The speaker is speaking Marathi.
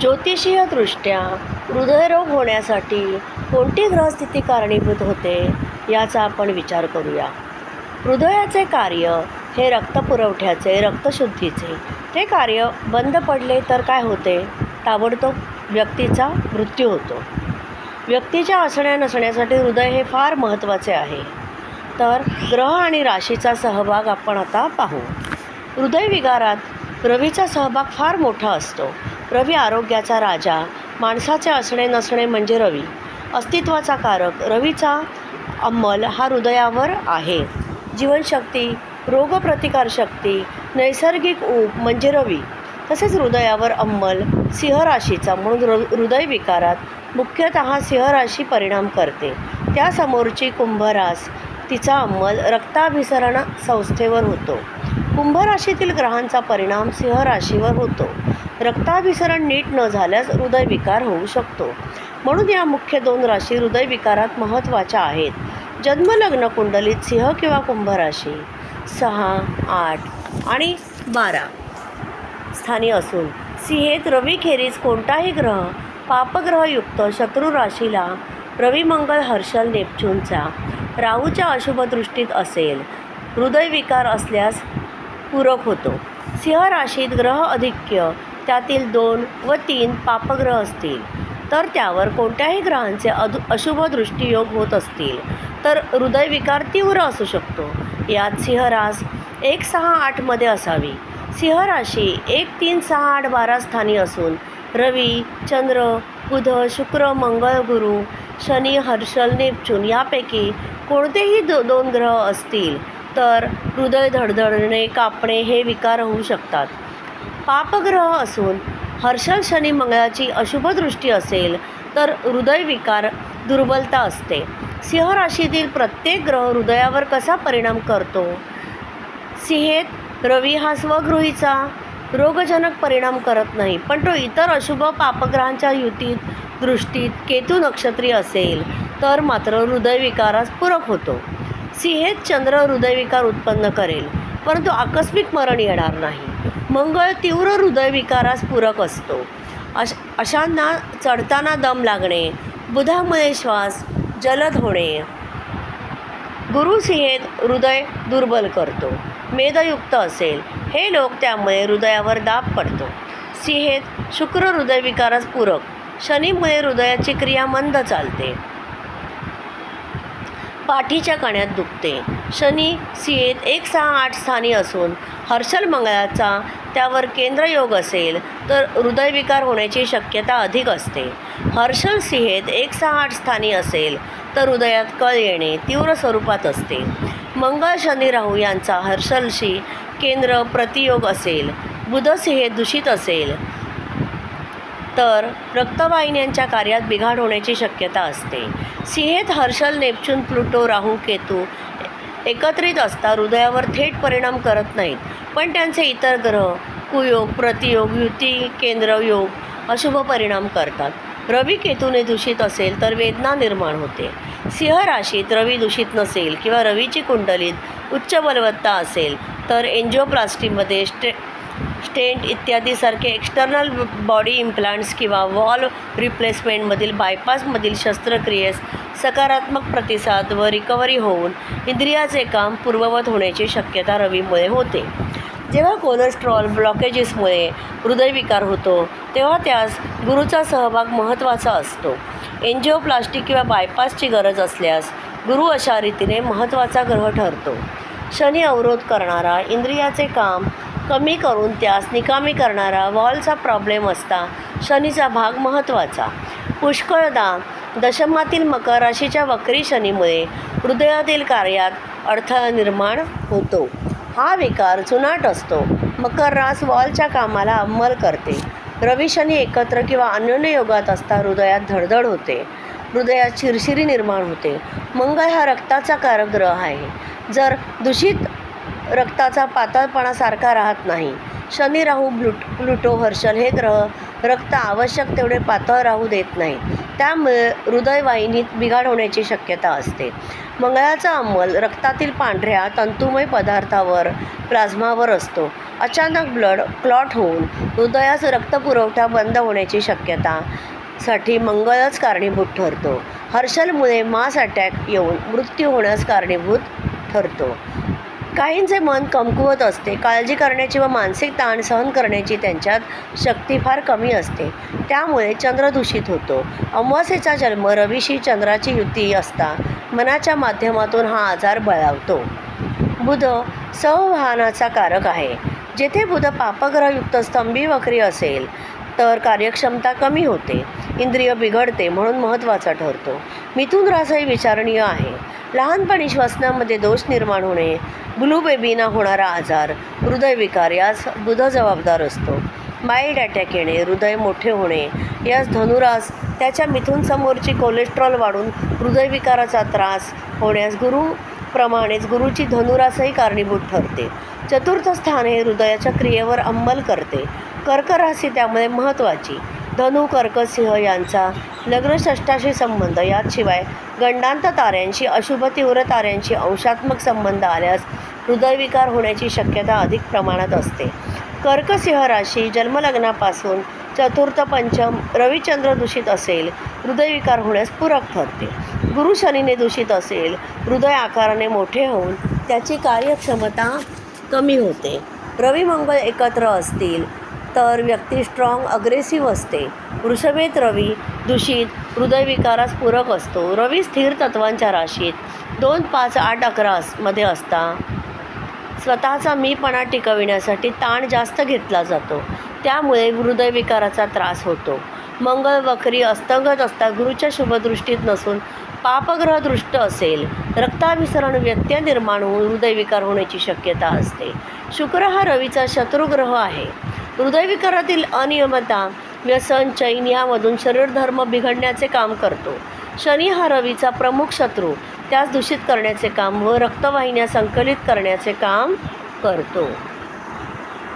ज्योतिषीय दृष्ट्या हृदयरोग होण्यासाठी कोणती ग्रहस्थिती कारणीभूत होते याचा आपण विचार करूया. हृदयाचे कार्य हे रक्तपुरवठ्याचे रक्तशुद्धीचे. ते कार्य बंद पडले तर काय होते? ताबडतोब व्यक्तीचा मृत्यू होतो. व्यक्तीच्या असण्या नसण्यासाठी हृदय हे फार महत्त्वाचे आहे. तर ग्रह आणि राशीचा सहभाग आपण आता पाहू. हृदयविकारात रवीचा सहभाग फार मोठा असतो. रवी आरोग्याचा राजा माणसाचे असणे नसणे म्हणजे रवी. अस्तित्वाचा कारक रवीचा अंमल हा हृदयावर आहे. जीवनशक्ती रोगप्रतिकारशक्ती नैसर्गिक ऊब म्हणजे रवी. तसेच हृदयावर अंमल सिंह राशीचा म्हणून र हृदयविकारात मुख्यतः सिंहराशी परिणाम करते. त्यासमोरची कुंभरास तिचा अंमल रक्ताभिसरण संस्थेवर होतो. कुंभराशीतील ग्रहांचा परिणाम सिंहराशीवर होतो. रक्ताभिसरण नीट न झाल्यास हृदयविकार होऊ शकतो. म्हणून या मुख्य दोन राशी हृदयविकारात महत्त्वाच्या आहेत. जन्मलग्न कुंडलीत सिंह किंवा कुंभ राशी. सहा आठ आणि बारा. स्थानी असून सिंहेत रवीखेरीज कोणताही ग्रह पापग्रहयुक्त शत्रू राशीला रविमंगल हर्षल नेपच्यूनचा राहूच्या अशुभ दृष्टीत असेल. हृदयविकार असल्यास पूरक होतो. सिंह राशीत ग्रह अधिक्य त्यातील दोन व तीन पापग्रह असतील तर त्यावर कोणत्याही ग्रहांचे अदु अशुभ दृष्टीयोग होत असतील तर हृदयविकार तीव्र असू शकतो. यात सिंहरास एक सहा आठमध्ये असावी. सिंहराशी एक तीन सहा आठ बारा स्थानी असून रवी चंद्र बुध शुक्र मंगळ गुरु शनी हर्षल नेपच्यून यापैकी कोणतेही दो दोन ग्रह असतील तर हृदय धडधडणे कापणे हे विकार होऊ शकतात. पापग्रह असून हर्षल शनी मंगळाची अशुभ दृष्टी असेल तर हृदयविकार दुर्बलता असते. सिंह राशीतील प्रत्येक ग्रह हृदयावर कसा परिणाम करतो? सिंहेत रवी हा स्वगृहीचा रोगजनक परिणाम करत नाही पण तो इतर अशुभ पापग्रहांच्या युतीत दृष्टीत केतू नक्षत्री असेल तर मात्र हृदयविकारास पूरक होतो. सिंहेत चंद्र हृदयविकार उत्पन्न करेल. परंतु आकस्मिक मरण येणार नाही. मंगळ तीव्र हृदयविकारास पूरक असतो. अश अशांना चढताना दम लागणे बुधामुळे श्वास जलद होणे गुरुसिंहेत हृदय दुर्बल करतो. मेदयुक्त असेल हे लोक त्यामुळे हृदयावर दाब पडतो. सिंहेत शुक्र हृदयविकारास पूरक शनीमुळे हृदयाची क्रिया मंद चालते. पाठीच्या कण्यात दुखते. शनी सिंहेत एक सहा आठ स्थानी असून हर्षल मंगळाचा त्यावर केंद्रयोग असेल तर हृदयविकार होण्याची शक्यता अधिक असते. हर्षल सिंहेत एक सहा आठ स्थानी असेल तर हृदयात कळ येणे तीव्र स्वरूपात असते. मंगळ शनी राहू यांचा हर्षलशी केंद्र प्रतियोग असेल. बुध सिंहेत दूषित असेल. तर रक्तवाहिन्यांच्या कार्यात बिघाड होण्याची शक्यता असते. सिंहेत हर्षल नेपच्यून प्लुटो राहू केतू एकत्रित असता हृदयावर थेट परिणाम करत नाहीत. पण त्यांचे इतर ग्रह कुयोग प्रतियोग युती केंद्र योग अशुभ परिणाम करतात. रवी केतूने दूषित असेल तर वेदना निर्माण होते. सिंह राशीत रवी दूषित नसेल किंवा रवीची कुंडलीत उच्च बलवत्ता असेल तर एन्जिओप्लास्टीमध्ये स्टे स्टेंट इत्यादीसारखे एक्सटर्नल बॉडी इम्प्लांट्स किंवा वॉल रिप्लेसमेंटमधील बायपासमधील शस्त्रक्रियेस सकारात्मक प्रतिसाद व रिकव्हरी होऊन इंद्रियाचे काम पूर्ववत होण्याची शक्यता रवीमुळे होते. जेव्हा कोलेस्ट्रॉल ब्लॉकेजेसमुळे हृदयविकार होतो तेव्हा त्यास गुरुचा सहभाग महत्त्वाचा असतो. एन्जिओप्लास्टिक किंवा बायपासची गरज असल्यास गुरु अशा रीतीने महत्त्वाचा ग्रह ठरतो. शनी अवरोध करणारा इंद्रियाचे काम कमी करून त्यास निकामी करणारा वॉलचा प्रॉब्लेम असता शनीचा भाग महत्त्वाचा. पुष्कळदा दशमातील मकर राशीच्या वक्री शनीमुळे हृदयातील कार्यात अडथळा निर्माण होतो. हा विकार जुनाट असतो. मकर रास वॉलच्या कामाला अंमल करते. रवी शनी एकत्र किंवा अन्योन्य योगात असता हृदयात धडधड होते. हृदयात शिरशिरी निर्माण होते. मंगळ हा रक्ताचा कारक ग्रह आहे. जर दूषित रक्ताचा पातळपणासारखा राहत नाही शनी राहू ब्लुट प्लुटो हर्षल हे ग्रह रक्त आवश्यक तेवढे पातळ राहू देत नाहीत. त्यामुळे हृदयवाहिनीत बिघाड होण्याची शक्यता असते. मंगळाचा अंमल रक्तातील पांढऱ्या तंतुमय पदार्थावर प्लाझ्मावर असतो. अचानक ब्लड क्लॉट होऊन हृदयास रक्तपुरवठा बंद होण्याची शक्यता साठी मंगळच कारणीभूत ठरतो. हर्षलमुळे मास अटॅक येऊन मृत्यू होण्यास कारणीभूत ठरतो. काहींचे मन कमकुवत असते काळजी करण्याची व मानसिक ताण सहन करण्याची त्यांच्यात शक्ती फार कमी असते. त्यामुळे चंद्र दूषित होतो. अमावास्येचा जन्म रवीशी चंद्राची युती असता मनाच्या माध्यमातून हा आजार बळावतो. बुध संवहनाचा कारक आहे. जेथे बुध पापग्रहयुक्त स्तंभी वक्री असेल तर कार्यक्षमता कमी होते. इंद्रिय बिघडते म्हणून महत्त्वाचा ठरतो. मिथुन रासही विचारणीय आहे. लहानपणी श्वसनामध्ये दोष निर्माण होणे ब्लू बेबीना होणारा आजार हृदयविकार यास बुध जबाबदार असतो. माइल्ड अटॅक येणे हृदय मोठे होणे यास धनुरास त्याच्या मिथून समोरची कोलेस्ट्रॉल वाढून हृदयविकाराचा त्रास होण्यास गुरुप्रमाणेच गुरुची धनुरासही कारणीभूत ठरते. चतुर्थ स्थान हे हृदयाच्या क्रियेवर अंमल करते. कर्करासी त्यामुळे महत्त्वाची. धनु कर्क सिंह यांचा लग्नषष्ठाशी संबंध. याशिवाय गंडांत ताऱ्यांशी अशुभ तीव्र ताऱ्यांशी अंशात्मक संबंध आल्यास हृदयविकार होण्याची शक्यता अधिक प्रमाणात असते. कर्कसिंह राशी जन्मलग्नापासून चतुर्थ पंचम रविचंद्र दूषित असेल हृदयविकार होण्यास पूरक ठरते. गुरु शनीने दूषित असेल हृदय आकाराने मोठे होऊन त्याची कार्यक्षमता कमी होते. रवी एकत्र असतील तर व्यक्ती स्ट्रॉंग अग्रेसिव्ह असते. वृषभेत रवी दूषित हृदयविकारास पूरक असतो. रवी स्थिर तत्वांच्या राशीत दोन पाच आठ अकरा मध्ये असता. स्वतःचा मीपणा टिकविण्यासाठी ताण जास्त घेतला जातो. त्यामुळे हृदयविकाराचा त्रास होतो. मंगळ वक्री अस्तंगत असता. गुरुच्या शुभदृष्टीत नसून पापग्रह दृष्ट असेल. रक्ताभिसरण व्यत्यय निर्माण होऊन हृदयविकार होण्याची शक्यता असते. शुक्र हा रवीचा शत्रुग्रह आहे. हृदयविकारातील अनियमितता व्यसन चैन यामधून शरीरधर्म बिघडण्याचे काम करतो. शनी हा रवीचा प्रमुख शत्रू. त्यास दूषित करण्याचे काम व रक्तवाहिन्या संकलित करण्याचे काम करतो.